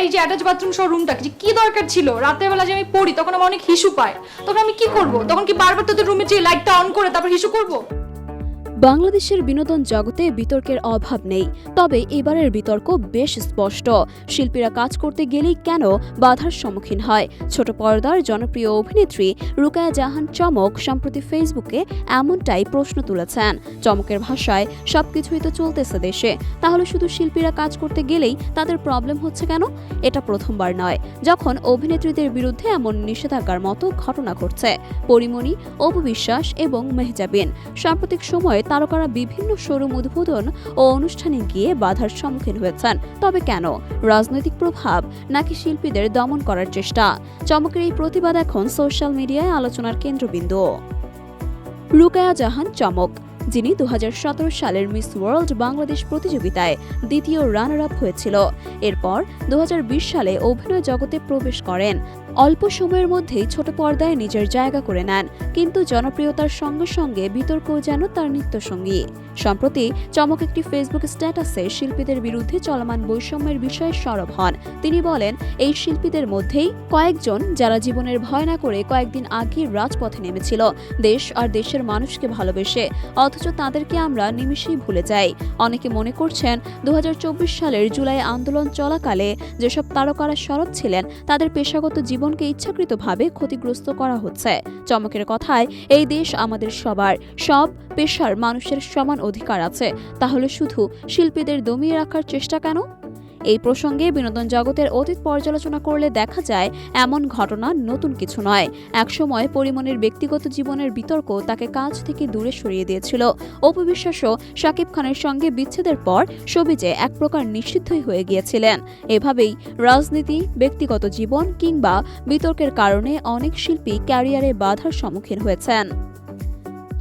এই যে attach bathroom সহ রুমটা যে কি দরকার ছিল? রাতের বেলা যে আমি পড়ি, তখন আমার অনেক হিসু পায়। তখন আমি কি করব? তখন কি বারবার তোদের রুমে যে লাইটটা অন করে তারপর হিসু করব? বাংলাদেশের বিনোদন জগতে বিতর্কের অভাব নেই, তবে এবারের বিতর্ক বেশ স্পষ্ট। শিল্পীরা কাজ করতে গেলেই কেন বাধার সম্মুখীন হয়? ছোট পর্দার জনপ্রিয় অভিনেত্রী রুকায়া জাহান চমক সম্প্রতি ফেসবুকে এমনটাই প্রশ্ন তুলেছেন। চমকের ভাষায় সবকিছুই তো চলতেছে দেশে। তাহলে শুধু শিল্পীরা কাজ করতে গেলেই তাদের প্রবলেম হচ্ছে কেন? এটা প্রথমবার নয়, যখন অভিনেত্রীদের বিরুদ্ধে এমন নিষেধাজ্ঞার মতো ঘটনা ঘটছে। পরিমণি অপবিশ্বাস এবং মেহজাবিন সাম্প্রতিক সময়ে তারকারা বিভিন্ন শোরুম উদ্বোধন ও অনুষ্ঠানে গিয়ে বাধার সম্মুখীন হয়েছেন। তবে কেন? রাজনৈতিক প্রভাব নাকি শিল্পীদের দমন করার চেষ্টা? চমকের এই প্রতিবাদ এখন সোশ্যাল মিডিয়ায় আলোচনার কেন্দ্রবিন্দু। রুকায়া জাহান চমক। যিনি দু হাজার সতেরো সালের মিস ওয়ার্ল্ড বাংলাদেশ প্রতিযোগিতায় দ্বিতীয় রানার আপ হয়েছিল। এরপর দু সালে অভিনয় জগতে প্রবেশ করেন। অল্প সময়ের মধ্যেই ছোট পর্দায় নিজের জায়গা করে নেন, কিন্তু জনপ্রিয়তার সঙ্গে সঙ্গে বিতর্কও যেন তার নিত্যসঙ্গী। সম্প্রতি চমক একটি ফেসবুক স্ট্যাটাসে শিল্পীদের বিরুদ্ধে চলমান বৈষম্যের বিষয়ে সরব হন। তিনি বলেন, এই শিল্পীদের মধ্যেই কয়েকজন যারা জীবনের ভয় না করে কয়েকদিন আগে রাজপথে নেমেছিল, দেশ আর দেশের মানুষকে ভালোবেসে, অথচ তাদেরকে আমরা নিমিষেই ভুলে যাই। অনেকে মনে করছেন দু সালের জুলাই আন্দোলন চলাকালে যেসব তারকারা শরৎ ছিলেন, তাদের পেশাগত জীবনকে ইচ্ছাকৃতভাবে ক্ষতিগ্রস্ত করা হচ্ছে। চমকের কথায়, এই দেশ আমাদের সবার। সব পেশার মানুষের সমান অধিকার আছে। তাহলে শুধু শিল্পীদের দমিয়ে রাখার চেষ্টা কেন? এই প্রসঙ্গে বিনোদন জগতের অতীত পর্যালোচনা করলে দেখা যায়, এমন ঘটনা নতুন কিছু নয়। একসময় পরিমণের ব্যক্তিগত জীবনের বিতর্ক তাকে কাজ থেকে দূরে সরিয়ে দিয়েছিল। অপবিশ্বাসও শাকিব খানের সঙ্গে বিচ্ছেদের পর সবিজে এক প্রকার নিষিদ্ধই হয়ে গিয়েছিলেন। এভাবেই রাজনীতি, ব্যক্তিগত জীবন কিংবা বিতর্কের কারণে অনেক শিল্পী ক্যারিয়ারে বাধার সম্মুখীন হয়েছেন।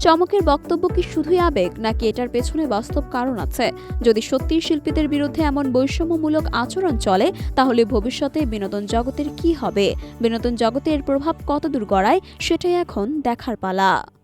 চমকের বক্তব্য কি শুধুই আবেগ, নাকি এটার পেছনে বাস্তব কারণ আছে? যদি সত্যিই শিল্পীদের বিরুদ্ধে এমন বৈষম্যমূলক আচরণ চলে, তাহলে ভবিষ্যতে বিনোদন জগতের কি হবে? বিনোদন জগতের প্রভাব কতদূর গড়ায়, সেটাই এখন দেখার পালা।